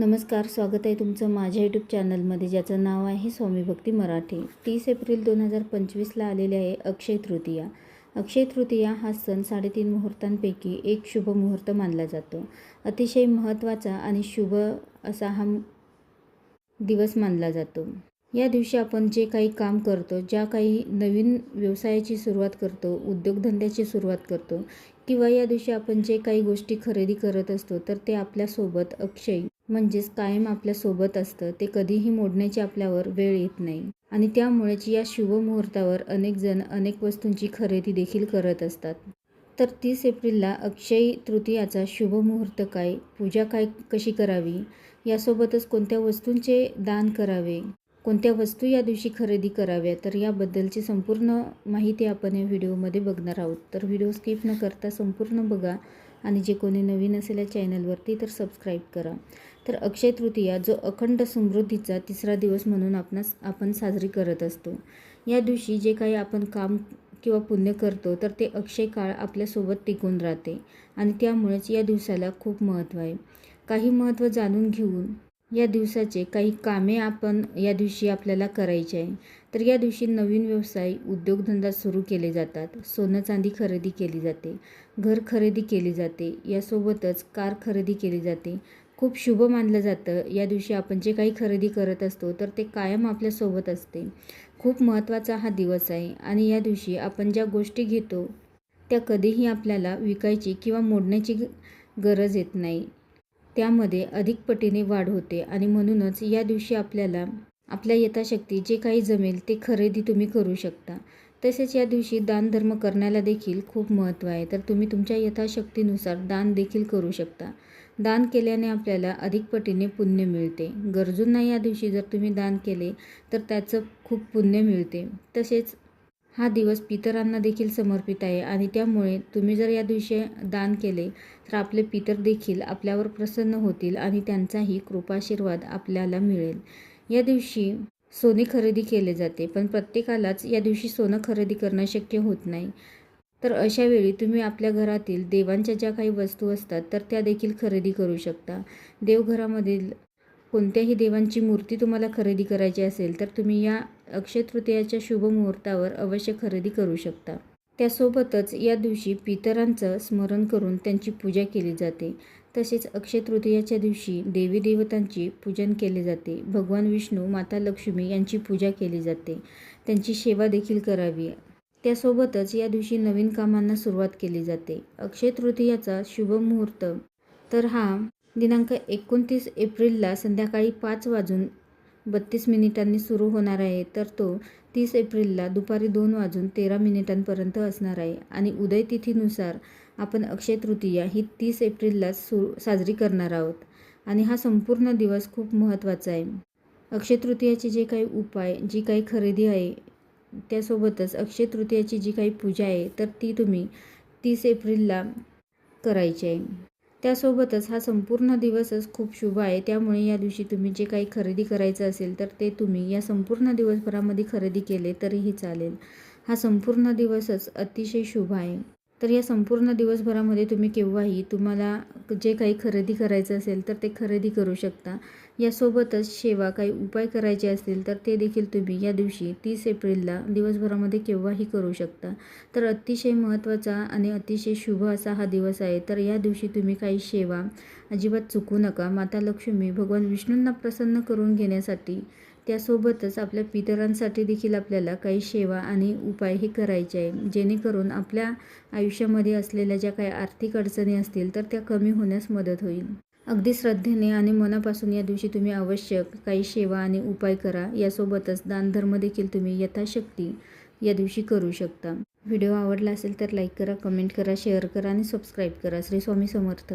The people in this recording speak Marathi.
नमस्कार स्वागत आहे तुमचं माझ्या यूट्यूब चॅनलमध्ये ज्याचं नाव आहे स्वामी भक्ती मराठी. तीस एप्रिल दोन हजार पंचवीसला आलेले आहे अक्षय तृतीया. अक्षय तृतीया हा सण साडेतीन मुहूर्तांपैकी एक शुभ मुहूर्त मानला जातो. अतिशय महत्त्वाचा आणि शुभ असा हा दिवस मानला जातो. या दिवशी आपण जे काही काम करतो ज्या काही नवीन व्यवसायाची सुरुवात करतो उद्योगधंद्याची सुरुवात करतो किंवा या दिवशी आपण जे काही गोष्टी खरेदी करत असतो तर ते आपल्यासोबत अक्षय म्हणजेच कायम आपल्यासोबत असतं ते कधीही मोडण्याची आपल्यावर वेळ येत नाही. आणि त्यामुळेच या शुभमुहूर्तावर अनेकजण अनेक जण अनेक वस्तूंची खरेदी देखील करत असतात. तर तीस एप्रिलला अक्षय तृतीयाचा शुभ मुहूर्त काय पूजा काय कशी करावी? यासोबतच कोणत्या वस्तूंचे दान करावे? कोणत्या वस्तू या दिवशी खरेदी कराव्या? तर याबद्दलची संपूर्ण माहिती आपण या व्हिडिओमध्ये बघणार आहोत. तर व्हिडिओ स्किप न करता संपूर्ण बघा. आणि जे कोणी नवीन असेल या चॅनलवरती तर सबस्क्राईब करा. तर अक्षय तृतीया जो अखंड समृद्धीचा तिसरा दिवस म्हणून आपणास आपण साजरी करत असतो. या दिवशी जे काही आपण काम किंवा पुण्य करतो तर ते अक्षय काळ आपल्यासोबत टिकून राहते. आणि त्यामुळेच या दिवसाला खूप महत्त्व आहे. काही महत्त्व जाणून घेऊन या दिवसाचे काही कामे आपण या दिवशी आपल्याला करायचे आहे. तर या दिवशी नवीन व्यवसाय उद्योगधंदा सुरू केले जातात. सोनं चांदी खरेदी केली जाते. घर खरेदी केली जाते. यासोबतच कार खरेदी केली जाते. खूप शुभ मानलं जातं. या दिवशी आपण जे काही खरेदी करत असतो तर ते कायम आपल्यासोबत असते. खूप महत्त्वाचा हा दिवस आहे आणि या दिवशी आपण ज्या गोष्टी घेतो त्या कधीही आपल्याला विकायची किंवा मोडण्याची गरज येत नाही. त्यामध्ये अधिक पटीने वाढ होते आणि म्हणूनच या दिवशी आपल्याला आपल्या यथाशक्ती जे काही जमेल ते खरेदी तुम्ही करू शकता. तसेच या दिवशी दानधर्म करण्याला देखील खूप महत्त्व आहे. तर तुम्ही तुमच्या यथाशक्तीनुसार दान देखील करू शकता. दान केल्याने आपल्याला अधिक पटीने पुण्य मिळते. गरजूंना या दिवशी जर तुम्ही दान केले तर त्याचं खूप पुण्य मिळते. तसेच हा दिवस पितरांना देखील समर्पित आहे आणि त्यामुळे तुम्ही जर या दिवशी दान केले तर आपले पितर देखील आपल्यावर प्रसन्न होतील आणि त्यांचाही कृपाशीर्वाद आपल्याला मिळेल. या दिवशी सोने खरेदी केले जाते पण प्रत्येकालाच या दिवशी सोनं खरेदी करणं शक्य होत नाही. तर अशा वेळी तुम्ही आपल्या घरातील देवांच्या ज्या काही वस्तू असतात तर त्या देखील खरेदी करू शकता. देवघरामधील कोणत्याही देवांची मूर्ती तुम्हाला खरेदी करायची असेल तर तुम्ही या अक्षय तृतीयाच्या शुभ मुहूर्तावर अवश्य खरेदी करू शकता. त्यासोबतच या दिवशी पितरांचं स्मरण करून त्यांची पूजा केली जाते. तसेच अक्षय तृतीयाच्या दिवशी देवी देवतांची पूजन केले जाते. भगवान विष्णू माता लक्ष्मी यांची पूजा केली जाते. त्यांची सेवा देखील करावी. त्यासोबतच या दिवशी नवीन कामांना सुरुवात केली जाते. अक्षय तृतीयाचा शुभ मुहूर्त. तर हा दिनांक एकोणतीस एप्रिलला संध्याकाळी पाच वाजून बत्तीस मिनिटांनी सुरू होणार आहे तर तो तीस एप्रिलला दुपारी दोन वाजून तेरा मिनिटांपर्यंत असणार आहे. आणि उदय तिथीनुसार आपण अक्षय तृतीया ही तीस एप्रिलला सु साजरी करणार आहोत. आणि हा संपूर्ण दिवस खूप महत्त्वाचा आहे. अक्षय तृतीयाचे जे काही उपाय जी काही खरेदी आहे त्यासोबतच अक्षय तृतीयाची जी काही पूजा आहे तर ती तुम्ही तीस एप्रिलला करायची आहे. त्यासोबतच हा संपूर्ण दिवसच खूप शुभ आहे. त्यामुळे या दिवशी तुम्ही जे काही खरेदी करायचं असेल तर ते तुम्ही या संपूर्ण दिवसभरामध्ये खरेदी केले तरीही चालेल. हा संपूर्ण दिवसच अतिशय शुभ आहे. तर या संपूर्ण दिवसभरामध्ये तुम्ही केव्हाही तुम्हाला जे काही खरेदी करायचं असेल तर ते खरेदी करू शकता. यासोबतच सेवा काही उपाय करायचे असतील तर ते देखील तुम्ही या दिवशी तीस एप्रिलला दिवसभरामध्ये केव्हाही करू शकता. तर अतिशय महत्त्वाचा आणि अतिशय शुभ असा हा दिवस आहे. तर या दिवशी तुम्ही काही सेवा अजिबात चुकू नका. माता लक्ष्मी भगवान विष्णूंना प्रसन्न करून घेण्यासाठी त्यासोबतच आपल्या पितरांसाठी देखील आपल्याला काही सेवा आणि उपाय हे करायचे आहे. जेणेकरून आपल्या आयुष्यामध्ये असलेल्या ज्या काही आर्थिक अडचणी असतील तर त्या कमी होण्यास मदत होईल. अगदी श्रद्धेने आणि मनापासून या दिवशी तुम्ही आवश्यक काही सेवा आणि उपाय करा. यासोबतच दानधर्म देखील तुम्ही यथाशक्ती या दिवशी करू शकता. व्हिडिओ आवडला असेल तर लाईक करा कमेंट करा शेअर करा आणि सबस्क्राईब करा. श्री स्वामी समर्थ.